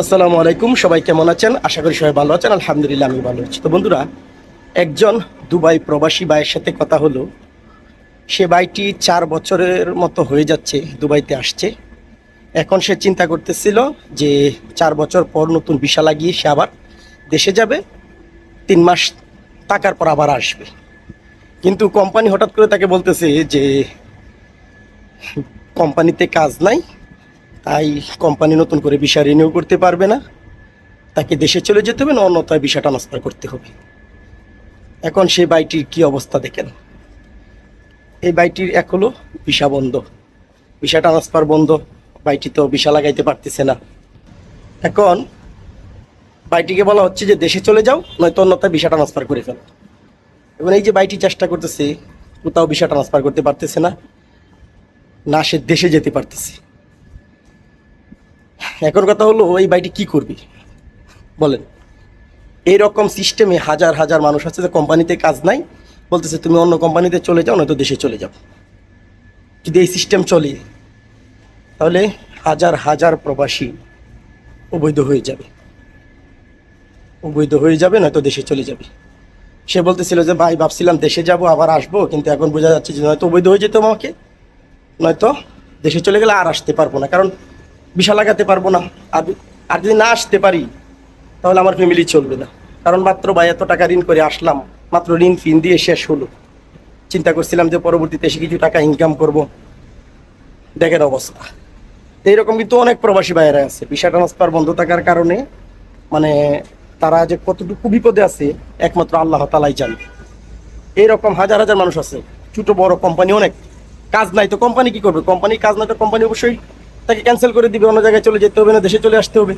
আসসালামু আলাইকুম, সবাই কেমন আছেন? আশা করি সবাই ভালো আছেন, আলহামদুলিল্লাহ আমি ভালো আছি। তো বন্ধুরা, একজন দুবাই প্রবাসী ভাইয়ের সাথে কথা হলো। সে ভাইটি চার বছরের মতো হয়ে যাচ্ছে, দুবাইতে আসছে। এখন সে চিন্তা করতেছিল যে চার বছর পর নতুন ভিসা লাগিয়ে সে আবার দেশে যাবে, তিন মাস টাকার পর আবার আসবে। কিন্তু কোম্পানি হঠাৎ করে তাকে বলতেছে যে, কোম্পানিতে কাজ নাই তাই কোম্পানি নতুন করে ভিসা রিনিউ করতে পারবে না। তাকে দেশে চলে যেতে হবে না অন্যতায় ভিসা ট্রান্সফার করতে হবে। এখন সেই বাইটির কি অবস্থা দেখেন। এই বাইটির এক হলো ভিসা বন্ধ। ভিসা ট্রান্সফার বন্ধ বাইটি তো ভিসা লাগাইতে পারতেছে না। এখন বাইটিকে বলা হচ্ছে যে দেশে চলে যাও, নয়তো অন্যথায় ভিসা ট্রান্সফার করে ফেলো। এবং এই যে বাইটি চেষ্টা করতেছে, কোথাও ভিসা ট্রান্সফার করতে পারতেছে না না সে দেশে যেতে পারতেছে। এখন কথা হলো এই বাইটি কি করবি? বলেন। এইরকম সিস্টেমে হাজার হাজার মানুষ আছে যে কোম্পানিতে কাজ নাই, বলতেছে তুমি অন্য কোম্পানিতে চলে যাও, নয়তো দেশে চলে যাও। যদি এই সিস্টেম চলে, তাহলে হাজার হাজার প্রবাসী অবৈধ হয়ে যাবে। অবৈধ হয়ে যাবে, নয়তো দেশে চলে যাবে। সে বলতেছিল যে, ভাই, ভাবছিলাম দেশে যাব, আবার আসব, কিন্তু এখন বোঝা যাচ্ছে যে নয়তো অবৈধ হয়ে যেত আমাকে। নয়তো দেশে চলে গেলে আর আসতে পারব না। কারণ বিশা লাগাতে পারব না। আর আর যদি না আসতে পারি, তাহলে আমার ফ্যামিলি চলবে না। কারণ মাত্র ভাই এত টাকা ঋণ করে আসলাম, মাত্র ঋণ ফিন দিয়ে শেষ হলো। চিন্তা করছিলাম যে পরবর্তীতে এসে কিছু টাকা ইনকাম করব। দেখেন অবস্থা। এইরকম কিন্তু অনেক প্রবাসী ভাইয়েরা আছে। ভিসা ট্রান্সফার বন্ধ থাকার কারণে মানে তারা যে কতটুকু বিপদে আছে, একমাত্র আল্লাহ তালাই জানে। এইরকম হাজার হাজার মানুষ আছে। ছোট বড় কোম্পানি অনেক। কাজ নাই তো কোম্পানি কি করবে? কোম্পানি কাজ নাই তো কোম্পানি অবশ্যই তাকে ক্যান্সেল করে দিবে, অন্য জায়গায় চলে যেতে হবে না, দেশে চলে আসতে হবে।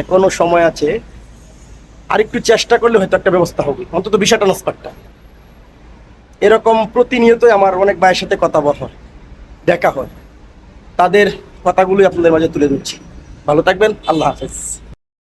এখনও সময় আছে আর একটু চেষ্টা করলে হয়তো একটা ব্যবস্থা হবে, অন্তত বিষয়টা ট্রান্সফারটা এরকম প্রতিনিয়তই আমার অনেক ভাইয়ের সাথে কথা বলা হয়, দেখা হয়। তাদের কথাগুলোই আপনাদের মাঝে তুলে ধরছি। ভালো থাকবেন, আল্লাহ হাফেজ।